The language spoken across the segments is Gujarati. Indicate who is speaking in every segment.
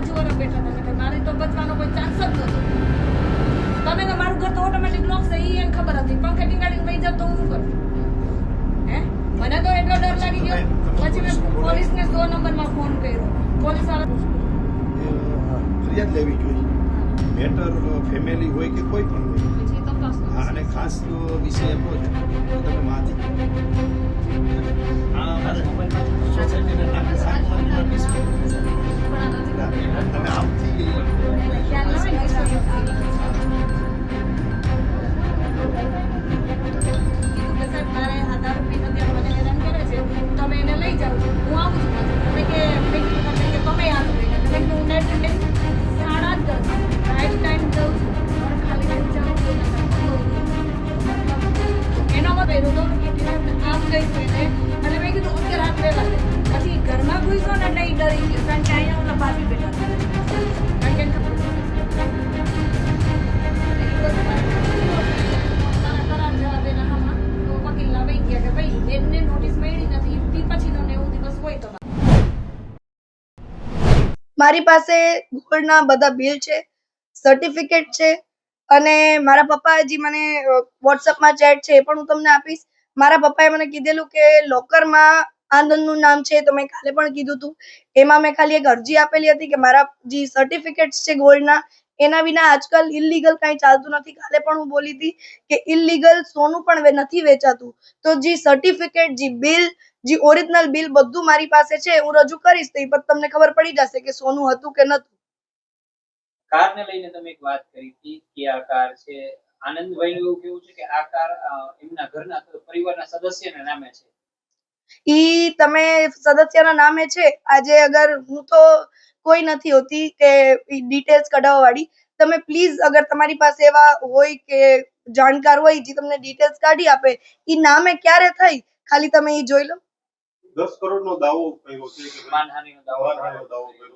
Speaker 1: બાજુવાળા બેઠા તમે કે મારે તો બચવાનો કોઈ ચાન્સ જ નહોતો. તમે તો મારું ઘર તો ઓટોમેટિક લોક છે એ એને ખબર હતી. પંખે ટીંગાડીને વહી જતો તો હું કરું? હે? મને તો એટલો ડર લાગી ગયો. પછી મેં પોલીસને સો નંબરમાં ફોન કર્યો. પોલીસવાળા
Speaker 2: ફરિયાદ લેવી જોઈએ. મેટર ફેમિલી હોય કે કોઈ પણ હોય.
Speaker 1: પછી તપાસ
Speaker 2: હા, અને ખાસ વિષય એટલો છે. તમે માથી સોસાયટીના નામે સાતમાં નોટિસ અને આમથી
Speaker 1: મારી
Speaker 3: પાસે ગોલ્ડના બધા બિલ છે સર્ટિફિકેટ છે, અને મારા પપ્પા હજી મને વોટ્સઅપમાં ચેટ છે એ પણ હું તમને આપીશ. મારા પપ્પાએ મને કીધેલું કે લોકરમાં આનંદનું નામ છે તો મેં કાલે પણ કીધું હતું એમાં મેં ખાલી એક અરજી આપેલી હતી કે મારા જે સર્ટિફિકેટ્સ છે ગોલ્ડના, એના વિના આજકાલ ઇલીગલ કાંઈ ચાલતું નથી. કાલે પણ હું બોલી હતી કે ઇલીગલ સોનું પણ નથી વેચાતું. તો જે સર્ટિફિકેટ જે બિલ જે ઓરિજિનલ બિલ બધું મારી પાસે છે, હું રજૂ કરીશ તો એ પર તમને ખબર પડી જશે કે સોનું હતું કે નતું.
Speaker 4: કારને લઈને તમે એક વાત કરી હતી કે આ કાર છે. આનંદભાઈ એવું કેવું છે કે આ કાર એમના ઘરના, પરિવારના સદસ્યના નામે છે.
Speaker 3: ઈ તમે સદસ્યના નામે છે. આજે અગર હું તો કોઈ નથી હોતી કે ડિટેલ્સ કઢાવવા વાળી તમે પ્લીઝ અગર તમારી પાસે એવા હોય કે જાણકાર હોય જે તમને ડિટેલ્સ કાઢી આપે ઈ નામે ક્યારે થઈ? ખાલી તમે ઈ જોઈ લો.
Speaker 5: દસ કરોડ નો દાવો કર્યો છે કે
Speaker 4: માનહાનિનો દાવો
Speaker 5: કર્યો.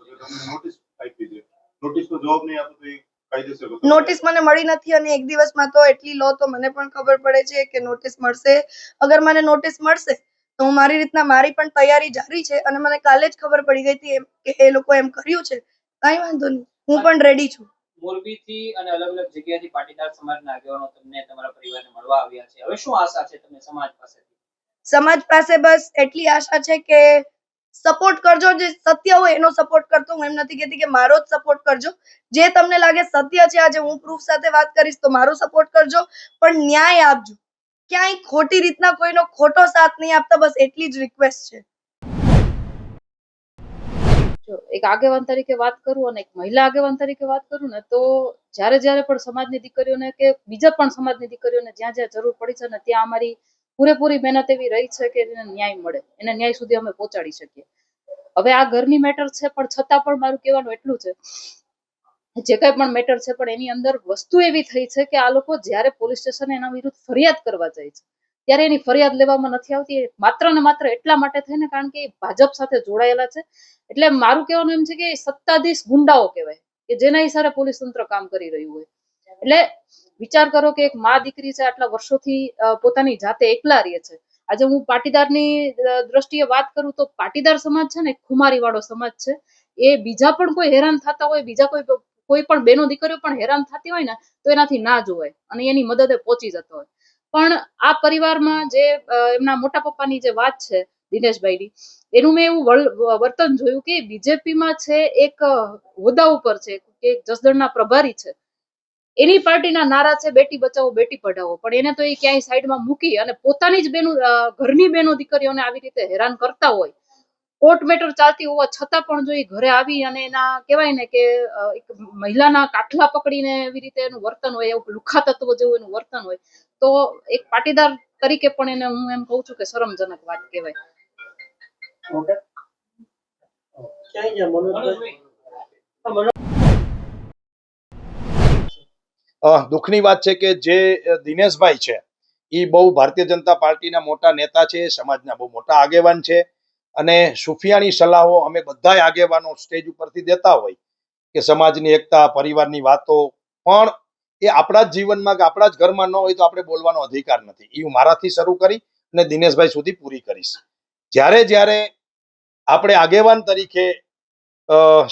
Speaker 5: છે. તમને નોટિસ આપી છે નોટિસ નો જવાબ નહીં આપો તો એ કાયદેસર
Speaker 3: નોટિસ મને મળી નથી અને એક દિવસમાં તો એટલી લો તો મને પણ ખબર પડે છે કે નોટિસ મળશે. અગર મને નોટિસ મળશે તો હું મારી રીતના મારી પણ તૈયારી જારી છે અને મને કાલે જ ખબર પડી ગઈ હતી એમ કે એ લોકો એમ કર્યું છે. કઈ વાંધો નહીં. હું પણ રેડી છું.
Speaker 4: મોરબીથી અને અલગ અલગ જગ્યાએથી પાટીદાર સમાજના આગેવાનો તમને તમારા પરિવારને મળવા આવ્યા છે. હવે શું આશા છે તમને સમાજ પાસેથી?
Speaker 3: સમાજ પાસે બસ એટલી આશા છે કે સપોર્ટ કરજો. જે સત્ય હોય એનો સપોર્ટ કરતો. હું એમ નથી કહેતી કે મારો જ સપોર્ટ કરજો. જે તમને લાગે સત્ય છે આજે હું પ્રૂફ સાથે વાત કરીશ તો મારો સપોર્ટ કરજો. પણ ન્યાય આપજો. ક્યાંય ખોટી રીતના કોઈનો ખોટો સાથ નહીં આપતા, બસ એટલી જ રિક્વેસ્ટ છે.
Speaker 6: જો, એક આગેવાન તરીકે વાત કરું અને એક મહિલા આગેવાન તરીકે વાત કરું ને, તો જ્યારે જ્યારે પણ સમાજની દીકરીઓને કે બીજા પણ સમાજની દીકરીઓને જ્યાં જ્યાં જરૂર પડી છે ને ત્યાં અમારી પૂરેપૂરી મહેનત એવી રહી છે કે એને ન્યાય મળે, એને ન્યાય સુધી અમે પહોંચાડી શકીએ. હવે આ ઘરની મેટર છે, પણ છતાં પણ મારું કહેવાનું એટલું છે જે કઈ પણ મેટર છે, પણ એની અંદર વસ્તુ એવી થઈ છે કે આ લોકો જ્યારે પોલીસ સ્ટેશન એના વિરુદ્ધ ફરિયાદ કરવા જાય છે, ત્યારે એની ફરિયાદ લેવામાં નથી આવતી. માત્ર ને માત્ર એટલા માટે થઈને કારણ કે એ ભાજપ સાથે જોડાયેલા છે. એટલે મારું કહેવાનું એમ છે કે સત્તાધીશ ગુંડાઓ કહેવાય, કે જેના હિસારે પોલીસ તંત્ર કામ કરી રહ્યું હોય. એટલે વિચાર કરો કે એક મા દીકરી છે, આટલા વર્ષોથી પોતાની જાતે એકલા રહે છે. આજે હું પાટીદારની દ્રષ્ટિએ વાત કરું તો પાટીદાર સમાજ છે ને ખુમારી વાળો સમાજ છે. એ બીજા પણ કોઈ હેરાન થતા હોય, બીજા કોઈ કોઈ પણ બેનો દીકરીઓ પણ હેરાન થતી હોય ને, તો એનાથી ના જોવાય અને એની મદદે પહોંચી જતો હોય. પણ આ પરિવારમાં જે એમના મોટા પપ્પાની જે વાત છે, દિનેશભાઈની, એનું મેં એવું વર્તન જોયું કે બીજેપીમાં છે એક હોદ્દા ઉપર છે, કે જસદણના પ્રભારી છે. એની પાર્ટીના નારા છે, બેટી બચાવો, બેટી પઢાવો, પણ એને તો એ ક્યાંય સાઈડમાં મૂકી અને પોતાની જ બેનો ઘરની બેનો દીકરીઓને આવી રીતે હેરાન કરતા હોય કોર્ટ મેટર ચાલતી હોવા છતાં પણ જો એ ઘરે આવી અને એના કહેવાય ને કે એક મહિલાના કાઠલા પકડીને એવી રીતે એનું વર્તન હોય એવું લુખા તત્વ જેવું એનું વર્તન હોય તો એક પાટીદાર તરીકે પણ એને હું એમ કહું છું કે શરમજનક વાત કહેવાય.
Speaker 2: દુઃખની વાત છે કે જે દિનેશભાઈ છે એ બહુ ભારતીય જનતા પાર્ટીના મોટા નેતા છે સમાજના બહુ મોટા આગેવાન છે. અને સુફિયાની સલાહો અમે બધાય આગેવાનો સ્ટેજ ઉપરથી દેતા હોય કે સમાજની એકતા, પરિવારની વાતો. પણ એ આપણા જ જીવનમાં કે આપણા જ ઘરમાં ન હોય તો આપણે બોલવાનો અધિકાર નથી. એ હું મારાથી શરૂ કરી અને દિનેશભાઈ સુધી પૂરી કરીશ. જ્યારે જ્યારે આપણે આગેવાન તરીકે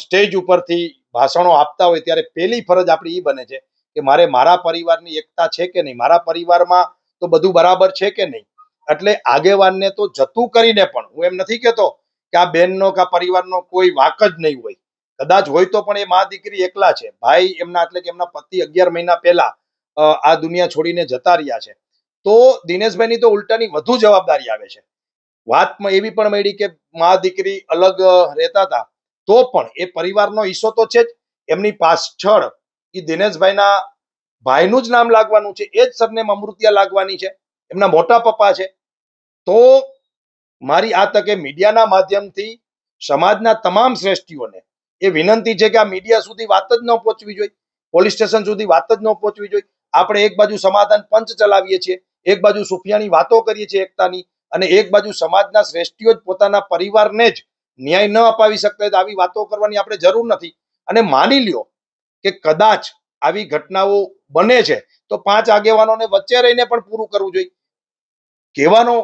Speaker 2: સ્ટેજ ઉપરથી ભાષણો આપતા હોય ત્યારે પહેલી ફરજ આપણી એ બને છે કે મારે મારા પરિવારની એકતા છે કે નહીં? મારા પરિવારમાં તો બધું બરાબર છે કે નહીં? એટલે આગેવાનને તો જતું કરીને પણ, હું એમ નથી કહેતો કે આ બેનનો કે પરિવારનો કોઈ વાક જ નહીં હોય. કદાચ હોય તો પણ એ મા દીકરી એકલા છે. ભાઈ એમના એટલે કે એમના પતિ અગિયાર મહિના પહેલા આ દુનિયા છોડીને જતા રહ્યા છે. તો દિનેશભાઈની તો ઉલટાની વધુ જવાબદારી આવે છે. વાતમાં એવી પણ મળી કે મા દીકરી અલગ રહેતા હતા. તો પણ એ પરિવારનો હિસ્સો તો છે જ. એમની પાછળ એ દિનેશભાઈના ભાઈનું જ નામ લાગવાનું છે. એ જ સરનેમ અમૃતિયા લાગવાની છે. એમના મોટા પપ્પા છે. તો મારી આ તકે મીડિયાના માધ્યમથી સમાજના તમામ શ્રેષ્ઠીઓને એ વિનંતી છે કે આ મીડિયા સુધી વાત જ ન પહોંચવી જોઈએ. પોલીસ સ્ટેશન સુધી વાત જ ન પહોંચવી જોઈએ. આપણે એક બાજુ સમાધાન પંચ ચલાવીએ છીએ, એક બાજુ સુફિયાની વાતો કરીએ છીએ એકતાની અને એક બાજુ સમાજના શ્રેષ્ઠીઓ જ પોતાના પરિવારને જ ન્યાય ન અપાવી શકતા તો આવી વાતો કરવાની આપણે જરૂર નથી. અને માની લ્યો કે કદાચ આવી ઘટનાઓ બને છે તો પાંચ આગેવાનોને વચ્ચે રહીને પણ પૂરું કરવું જોઈએ. કહેવાનો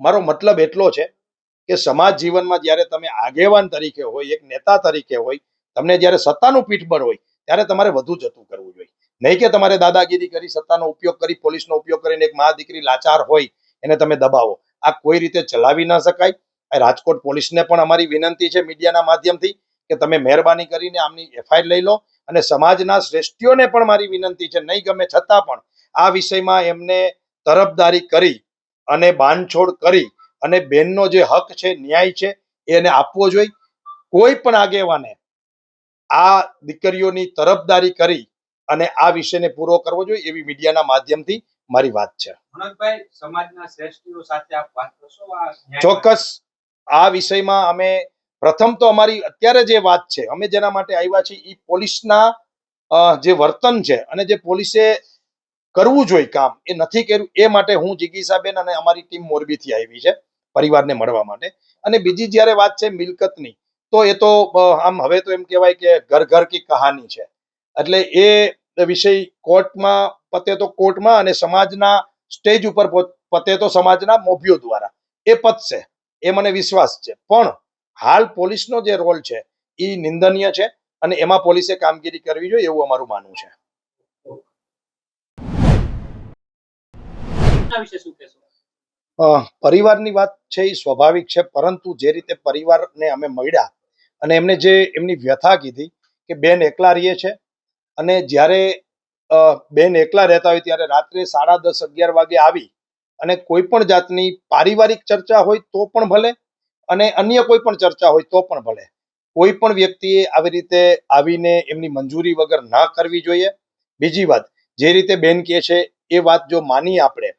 Speaker 2: મારો મતલબ એટલો છે કે સમાજ જીવનમાં જ્યારે તમે આગેવાન તરીકે હોય, એક નેતા તરીકે હોય, તમને જ્યારે સત્તાનું પીઠબળ હોય, ત્યારે તમારે વધુ જતું કરવું જોઈએ. નહીં કે તમારે દાદાગીરી કરી, સત્તાનો ઉપયોગ કરી, પોલીસનો ઉપયોગ કરીને એક મા દીકરી લાચાર હોય, એને તમે દબાવો. આ કોઈ રીતે ચલાવી ન શકાય. રાજકોટ પોલીસને પણ અમારી વિનંતી છે મીડિયાના માધ્યમથી કે તમે મહેરબાની કરીને આમની એફઆઈઆર લઈ લો અને સમાજના શ્રેષ્ઠીઓને પણ મારી વિનંતી છે. નહીં ગમે છતાં પણ આ વિષયમાં એમને તરફદારી કરી અને બાંધછોડ કરી અને બેનનો જે હક છે ન્યાય છે એને આપવો જોઈએ કોઈ પણ આગેવાને આ દીકરીઓની તરફદારી કરી અને આ વિષયને પૂરો કરવો જોઈએ એવી મીડિયાના માધ્યમથી મારી વાત છે. ચોક્કસ. આ વિષયમાં અમે પ્રથમ તો અમારી અત્યારે જે વાત છે અમે જેના માટે આવ્યા છીએ એ પોલીસના જે વર્તન છે અને જે પોલીસે કરવું જોઈએ કામ. એ નથી કર્યું. એ માટે હું જિગીસાબેન અને અમારી ટીમ મોરબીથી આવી છે પરિવારને મળવા માટે. અને બીજી જ્યારે વાત છે મિલકતની, તો એ તો આમ હવે તો એમ કહેવાય કે ઘર ઘર કી કહાની છે. એટલે એ વિષય કોર્ટમાં, પતે તો કોર્ટમાં અને સમાજના સ્ટેજ ઉપર પતે તો સમાજના મોભીઓ દ્વારા. એ પતશે એ મને વિશ્વાસ છે. પણ હાલ પોલીસનો જે રોલ છે એ નિંદનીય છે અને એમાં પોલીસે કામગીરી કરવી જોઈએ એવું અમારું માનવું છે. પરિવારની વાત છે એ સ્વાભાવિક છે, પરંતુ જે રીતે પરિવારને અમે મળ્યા અને એમને જે એમની વ્યથા કીધી કે બેન એકલા રહીએ છે અને જ્યારે બેન એકલા રહેતા હોય ત્યારે રાત્રે સાડા દસ, અગિયાર વાગે આવી અને કોઈ પણ જાતની પારિવારિક ચર્ચા હોય તો પણ ભલે અને અન્ય કોઈ પણ ચર્ચા હોય તો પણ ભલે. કોઈ પણ વ્યક્તિએ આવી રીતે આવીને એમની મંજૂરી વગર ના કરવી જોઈએ. બીજી વાત, જે રીતે બેન કહે છે એ વાત જો માની આપણે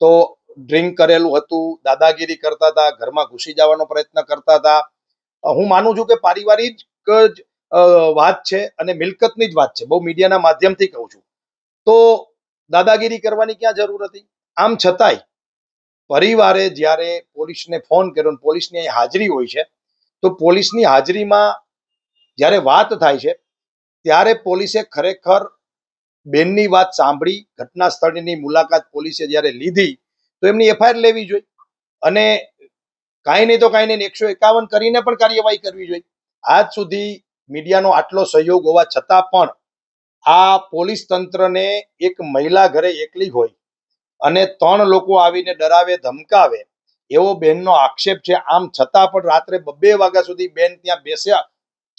Speaker 2: તો ડ્રિંક કરેલું હતું, દાદાગીરી કરતા હતા, ઘરમાં ઘૂસી જવાનો પ્રયત્ન કરતા હતા. હું માનું છું કે પારિવારિક જ વાત છે અને મિલકતની જ વાત છે. બહુ મીડિયાના માધ્યમથી કહું છું. તો દાદાગીરી કરવાની ક્યાં જરૂર હતી? આમ છતાંય પરિવારે જ્યારે પોલીસને ફોન કર્યો પોલીસની અહીં હાજરી હોય છે, તો પોલીસની હાજરીમાં જ્યારે વાત થાય છે, ત્યારે પોલીસે ખરેખર બેનની વાત સાંભળી, ઘટના સ્થળની મુલાકાત પોલીસે જ્યારે લીધી, તો એમની એફઆઈઆર લેવી જોઈએ અને કાંઈ નહીં તો કાંઈ નહીં, એકસો એકાવન કરીને પણ કાર્યવાહી કરવી જોઈએ આજ સુધી મીડિયાનો આટલો સહયોગ હોવા છતાં પણ આ પોલીસ તંત્રને એક મહિલા ઘરે એકલી હોય અને ત્રણ લોકો આવીને ડરાવે, ધમકાવે, એવો બેનનો આક્ષેપ છે. આમ છતાં પણ રાત્રે બબે વાગ્યા સુધી બેન ત્યાં બેસ્યા.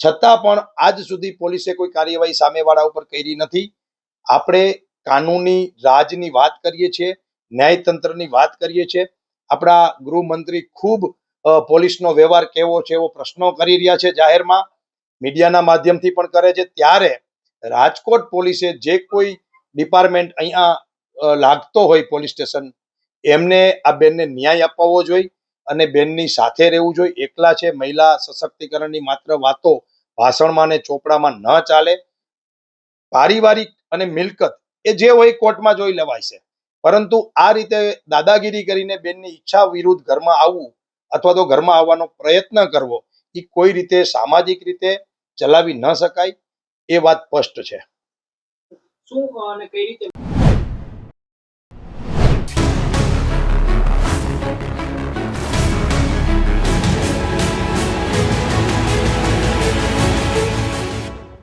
Speaker 2: છતાં પણ આજ સુધી પોલીસે કોઈ કાર્યવાહી સામેવાળા ઉપર કરી નથી. આપણે કાનૂની રાજની વાત કરીએ છીએ, ન્યાયતંત્રની વાત કરીએ છીએ. આપણા ગૃહમંત્રી ખૂબ પોલીસનો વ્યવહાર કેવો છે એવો પ્રશ્નો કરી રહ્યા છે જાહેરમાં. મીડિયાના માધ્યમથી પણ કરે છે. ત્યારે રાજકોટ પોલીસે જે કોઈ ડિપાર્ટમેન્ટ અહીંયા લાગતો હોય પોલીસ સ્ટેશન, એમને આ બેનને ન્યાય અપાવવો જોઈએ અને બેનની સાથે રહેવું જોઈએ. એકલા છે, મહિલા સશક્તિકરણની માત્ર વાતો ભાષણમાં ને ચોપડામાં ન ચાલે. પારિવારિક અને મિલકત એ જે હોય કોર્ટમાં જોઈ લેવાય છે. પરંતુ આ રીતે દાદાગીરી કરીને બેનની ઈચ્છા વિરુદ્ધ ઘરમાં આવવું અથવા તો ઘરમાં આવવાનો પ્રયત્ન કરવો એ કોઈ રીતે સામાજિક રીતે ચલાવી ન શકાય એ વાત સ્પષ્ટ છે.
Speaker 4: શું અને કઈ રીતે